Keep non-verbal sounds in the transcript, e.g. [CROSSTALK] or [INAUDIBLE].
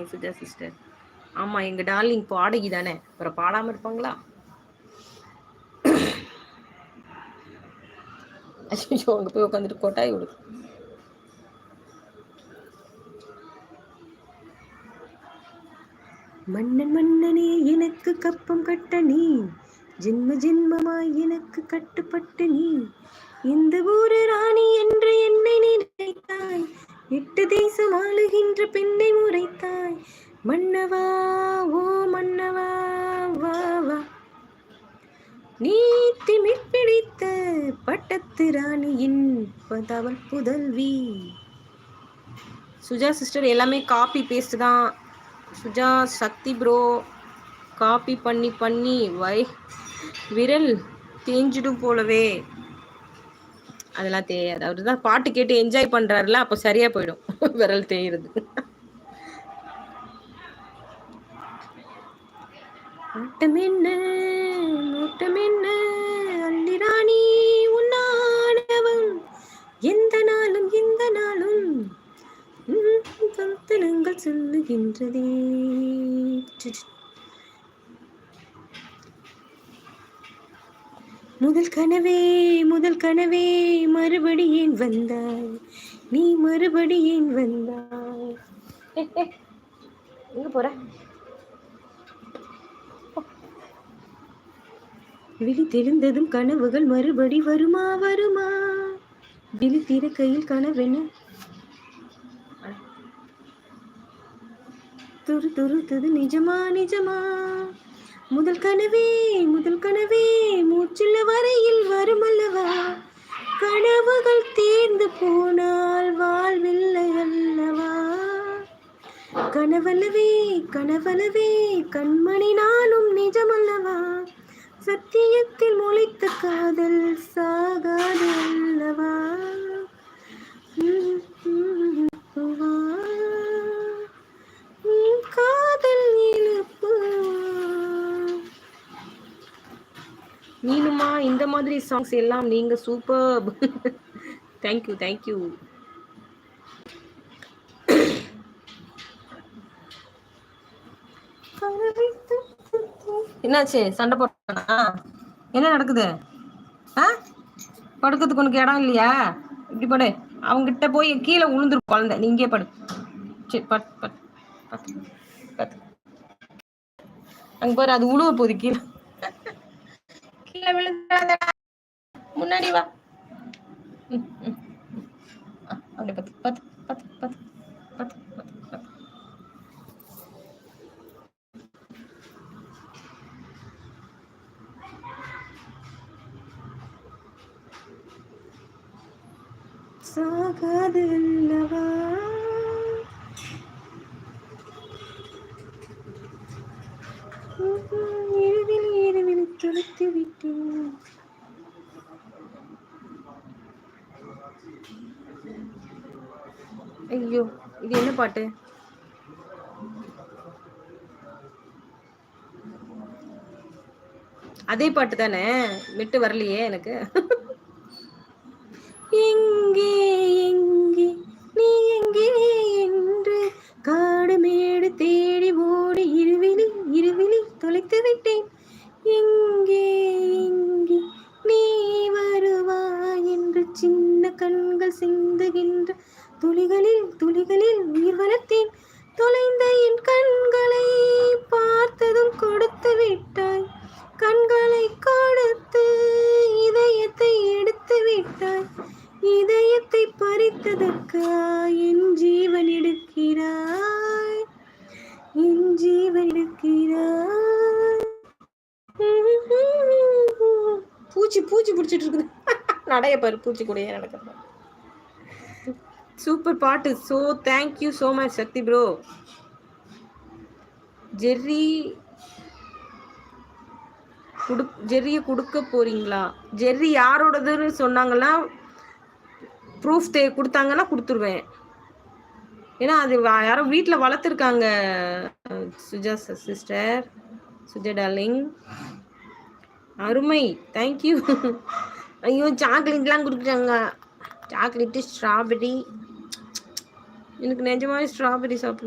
பாடுறீங்க சுஜா சிஸ்டர் ஆமா எங்க டார்லிங் பாடகி தானே அப்புறம் பாடாம இருப்பாங்களா? அச்சோ அங்க போய் உட்காந்துட்டு கொட்டாய் விடு மன்னன் மன்னனே எனக்கு கப்பம் கட்ட நீ. ஜென்ம ஜென்மமாய் எனக்கு கட்டுப்பட்டு நீ. இந்த ஊரு ராணி என்று என்னை நினைத்தாய்? எட்டு தேசம் ஆளுகின்ற பெண்ணை முறைத்தாய். மன்னவா ஓ மன்னவா வா வா. நீத்தி திமிர் பிடித்த பட்டத்து ராணியின் பதவல் புதல்வி. சுஜா சிஸ்டர் எல்லாமே காப்பி பேஸ்ட் தான். சுஜா சக்தி ப்ரோ காப்பி பண்ணி பண்ணி வை. விரல் தேஞ்சிடும் போலவே. அதெல்லாம் தெரியாது. அவர் தான் பாட்டு கேட்டு என்ஜாய் பண்றாருல அப்போ சரியா போயிடும். [LAUGHS] விரல் தேயுறது. ஆட்டம் என்ன நோட்டம் என்ன அள்ளிராணி உன்னாடவம் எந்த நாளும் எந்த நாளும் உம், சொல்லுகின்றதே. முதல் கனவே முதல் கனவே மறுபடி ஏன் வந்தாய். நீ மறுபடி ஏன் வந்தாய். எங்க போற? விழி தெரிந்ததும் கனவுகள் மறுபடி வருமா வருமா? விழி திறக்கையில் கனவென. துரு துருத்தது நிஜமா நிஜமா. முதல் கனவே முதல் கனவே மூச்சுள்ள வரையில் வருமல்லவா? கனவுகள் தீர்ந்து போனால் வாழ்வில்லை அல்லவா? கனவல்லவே கனவல்லவே கண்மணி நானும் நிஜமல்லவா? சத்தியத்தில் முளைத்த காதல் சாகாது அல்லவா உம், உம், வா. உம், காதல் இழுப்பு நீனுமா இந்த மாதிரி சாங்ஸ் எல்லாம் நீங்க சூப்பர் தேங்க்யூ தேங்க்யூ என்னாச்சு? சண்டை போட்டானா? என்ன நடக்குது? ஆ? படுக்கிறதுக்கு உனக்கு இடம் இல்லையா? இப்படி படு. அவங்ககிட்ட போய் கீழே விழுந்துரும் குழந்தை. நீ இங்கே படு. சரி பட் பட் பட் அங்கே அங்க பாரு அது உழுவ போகுது கீழே. கீழே விழுந்துடாதடா. முன்னாடி வா. அப்படி பத்து பத்து பத்து பத்து பத்து பத்து பத்து சாகாது அல்லவா விட்டேன் ஐயோ இது என்ன பாட்டு? அதே பாட்டு தானே? விட்டு வரலையே எனக்கு. எங்கே எங்கே சின்ன கண்கள் சிந்துகின்ற துளிகளில் துளிகளில் உயிர் வளர்த்தேன். தொலைந்த என் கண்களை பார்த்ததும் கொடுத்து விட்டாய். கண்களை கொடுத்து இதயத்தை எடுத்து விட்டாய். இதயத்தை பறித்ததற்கா என் ஜீவன் எடுக்கிறாய்? என் ஜீவன் எடுக்கிறாய்? பூச்சி பூச்சி பிடிச்சிட்டு இருக்குது. நடைய பாரு பூச்சி நடக்கிறது சூப்பர் பாட்டு. So thank you so much Sakthi bro Jerry குடு ஜெர்ரியை கொடுக்க போறீங்களா? ஜெர்ரி யாரோடதுன்னு சொன்னாங்கன்னா ப்ரூஃப் தே கொடுத்தாங்கன்னா கொடுத்துருவேன். ஏன்னா அது யாரும் யாரோ வீட்டில் வளர்த்துருக்காங்க. சுஜா சிஸ்டர் சுஜா டார்லிங் அருமை. தேங்க்யூ ஐயோ சாக்லேட்லாம் கொடுக்குறாங்க. சாக்லேட்டு ஸ்ட்ராபெரி எனக்கு நிஜமாவே ஸ்ட்ராபெரி சாப்பிடணும்.